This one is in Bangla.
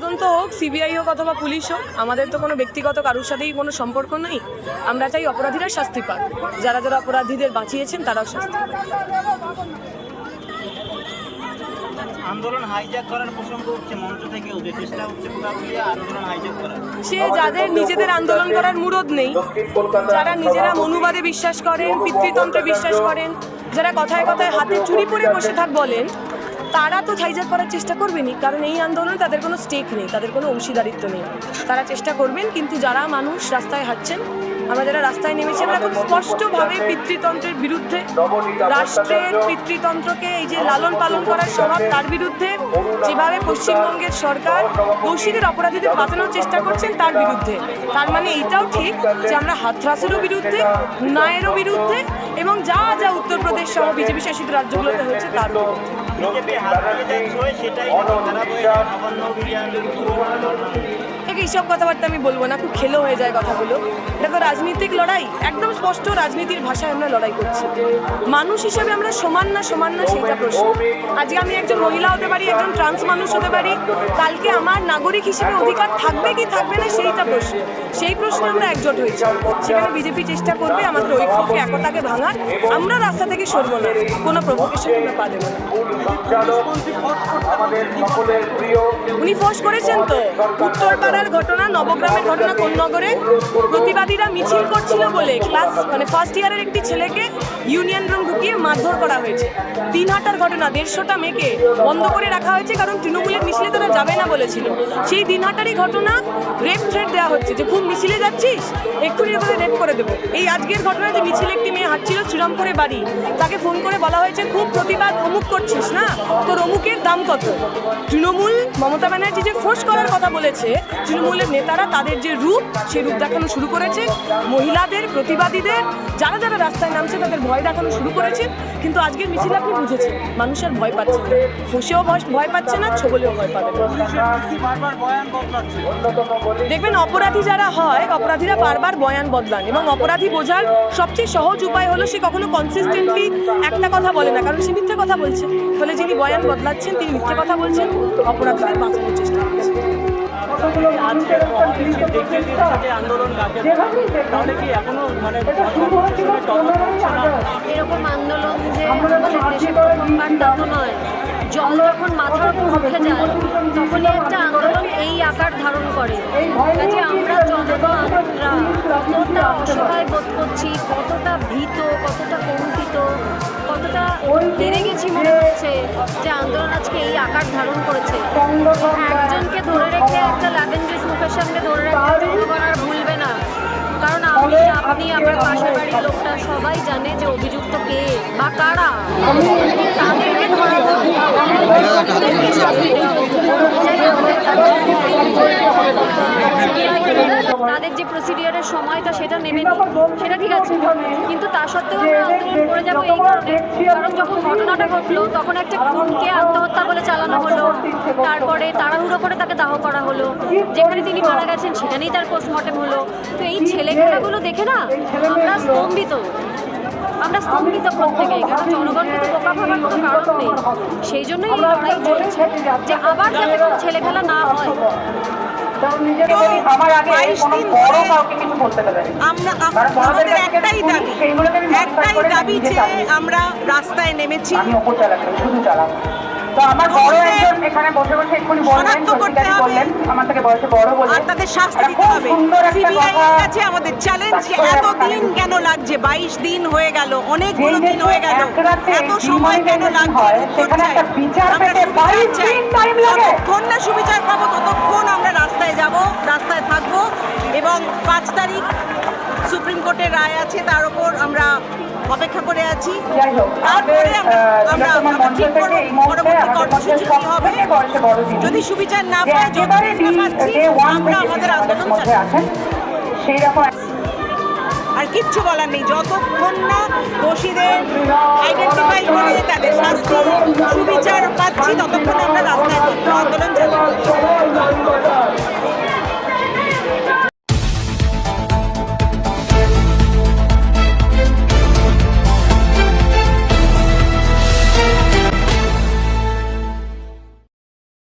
তদন্ত হোক সিবিআই হোক অথবা পুলিশ হোক আমাদের তো কোনো ব্যক্তিগত কারোর সাথেই কোনো সম্পর্ক নেই। আমরা চাই অপরাধীরা শাস্তি পাক। যারা যারা অপরাধীদের বাঁচিয়েছেন তারাও শাস্তি আন্দোলন হাইজ্যাক করার প্রসঙ্গ উঠছে মঞ্চ থেকে যে চেষ্টা হচ্ছে আন্দোলন হাইজ্যাক করার সে যাদের নিজেদের আন্দোলন করার মুরদ নেই যারা নিজেরা মনুবাদে বিশ্বাস করেন পিতৃতন্ত্রে বিশ্বাস করেন যারা কথায় কথায় হাতে চুরি পরে বসে থাক বলেন তারা তো হাইজ্যাক করার চেষ্টা করবেনই, কারণ এই আন্দোলনে তাদের কোনো স্টেক নেই, তাদের কোনো অংশীদারিত্ব নেই। তারা চেষ্টা করবেন, কিন্তু যারা মানুষ রাস্তায় হাঁটছেন, আমরা যারা রাস্তায় নেমেছি, আমরা খুব স্পষ্টভাবে পিতৃতন্ত্রের বিরুদ্ধে, রাষ্ট্রের পিতৃতন্ত্রকে এই যে লালন পালন করার স্বভাব, তার বিরুদ্ধে যেভাবে পশ্চিমবঙ্গের সরকার দোষীদের, অপরাধীদের বাঁচানোর চেষ্টা করছেন, তার বিরুদ্ধে। তার মানে এইটাও ঠিক যে আমরা হাতরাসেরও বিরুদ্ধে, ন্যায়েরও বিরুদ্ধে, এবং যা যা উত্তরপ্রদেশ সহ বিজেপি শাসিত রাজ্যগুলোতে হচ্ছে তার বিরুদ্ধে। হাত থেকে ছয় সেটাই নবান্ন অভিযান থেকে এইসব কথাবার্তা আমি বলব না, খুব খেলো হয়ে যায় কথাগুলো। এটা তো রাজনীতিক লড়াই, একদম স্পষ্ট রাজনীতির ভাষায় আমরা লড়াই করছি। মানুষ হিসেবে আমরা সমান না সমান না সেইটা প্রশ্ন। আজকে আমি একজন মহিলা হতে পারি, একজন ট্রান্স মানুষ হতে পারি, কালকে আমার নাগরিক হিসেবে অধিকার থাকবে কি থাকবে না সেইটা প্রশ্ন। সেই প্রশ্নে আমরা একজোট হয়েছি সেখানে বিজেপি চেষ্টা করবে আমাদের ঐক্যকে, একতাকে ভাঙার। আমরা রাস্তা থেকে সরবো না। কোনো প্রভোকেশন আমরা পা না। উনি ফোর্স করেছেন তো। উত্তরপাড়ার ঘটনা, নবগ্রামের ঘটনা কোন নগরে? প্রতিবাদীরা মিছিল করছিল বলে। ক্লাস মানে ফার্স্ট ইয়ারের একটি ছেলেকে ইউনিয়ন রুম ঢুকিয়ে মারধর করা হয়েছে। তিন দিনহাটার ঘটনা দেড়শোটা মেয়েকে বন্ধ করে রাখা হয়েছে, কারণ তৃণমূলের মিছিলে তারা যাবে না বলেছিল। সেই দিনহাটারই ঘটনা রেপ থ্রেট দেওয়া হচ্ছে যে, খুব মিছিলে যাচ্ছিস? এক্ষুনি এবারে রেপ করে দেবো। এই আজকের ঘটনা যে মিছিলে একটি মেয়ে হাঁটছিল শ্রীরামপুরে বাড়ি, তাকে ফোন করে বলা হয়েছে, খুব প্রতিবাদ, অমুক করছিস না? তোর অমুকের দাম কত? তৃণমূল মমতা ব্যানার্জি যে ফোর্স করার কথা বলেছে, তৃণমূলের নেতারা তাদের যে রূপ, সেই রূপ দেখানো শুরু করেছে। মহিলাদের, প্রতিবাদীদের, যারা যারা রাস্তায় নামছে, তাদের ভয় দেখানো শুরু করেছে, কিন্তু আজকের মিছিল আপনি বুঝেছেন মানুষের ভয় পাচ্ছে না। ভয় পাচ্ছে না, ছবলেও ভয় পাবে দেখবেন অপরাধী যারা হয়, অপরাধীরা বারবার বয়ান বদলান, এবং অপরাধী বোঝার সবচেয়ে সহজ উপায় হলো সে কখনো কনসিস্টেন্টলি একটা কথা বলে না, কারণ সে মিথ্যে কথা বলছে। ফলে যিনি বয়ান বদলাচ্ছেন, তিনি মিথ্যে কথা বলছেন, অপরাধীদের বাঁচানোর চেষ্টা করছেন আজকে মহামিছিল দেখতে দিচ্ছে যে আন্দোলন কাজে তাহলে কি এখনও মানে সরকার পিছনে তদন্ত হচ্ছে না? এরকম আন্দোলন যে আমাদের দেশে প্রথমবার তা তো নয়। জল যখন মাথার উপর উঠে যায় তখনই একটা আন্দোলন এই আকার ধারণ করে। কাজে আমরা জনগণরা কতটা অসহায় বোধ করছি কতটা ভীত কতটা কঙ্কিত কতটা হেরে মনে যে আন্দোলন আজকে এই আকার ধারণ করেছে। একজনকে ধরে রেখে একটা জুস মুখের সামনে ধরে রাখা জনগণ ভুলবে না। কারণ আমি আপনি আমার পাশের বাড়ির লোকটা সবাই জানে যে অভিযুক্ত কে বা কারা। তাদেরকে ধরা হোক। যে প্রসিডিওরের সময়টা সেটা নেবে নি, সেটা ঠিক আছে। কিন্তু তা সত্ত্বেও আমরা আন্দোলন করে যাব এই কারণে। কারণ যখন ঘটনাটা ঘটলো তখন একটা খুনকে আত্মহত্যা বলে চালানো হলো। তারপরে তাড়াহুড়ো করে তাকে দাহ করা হলো। যেখানে তিনি মারা গেছেন সেখানেই তার পোস্টমর্টেম হলো। তো এই ছেলে খেলাগুলো দেখে না আমরা স্তম্ভিত। আমরা স্তম্ভিত প্রত্যেকে কারণ জনগণকে তো বোকা ভাবার কোনো কারণ নেই। সেই জন্যই এই লড়াই চলছে। যে আবার যাতে কোনো ছেলে খেলা না হয় আমার আমাদের একটাই দাবি। একটাই দাবি যে রাস্তায় নেমেছি। আর তাদের শাস্তি দিতে হবে। সিবিআই এর কাছে আমাদের চ্যালেঞ্জ এত দিন কেন লাগছে? বাইশ দিন হয়ে গেল অনেকগুলো দিন হয়ে গেল। এত সময় কেন লাগছে? আমরা পেতে সুবিচার 22 চাই। দিন time লাগে। যতক্ষণ না সুবিচার পাবো ততক্ষণ আমরা রাস্তায় যাব রাস্তায় থাকব এবং পাঁচ তারিখ সুপ্রিম কোর্টের রায় আছে তার উপর আমরা অপেক্ষা করে আছি তারপরে আমরা ঠিক করব পরবর্তী কর্মসূচি কি হবে যদি সুবিচার না যে পায় না পাচ্ছি আমরা আমাদের আন্দোলন আর কিচ্ছু বলার নেই যতক্ষণ না দোষীদের আইডেন্টিফাই করে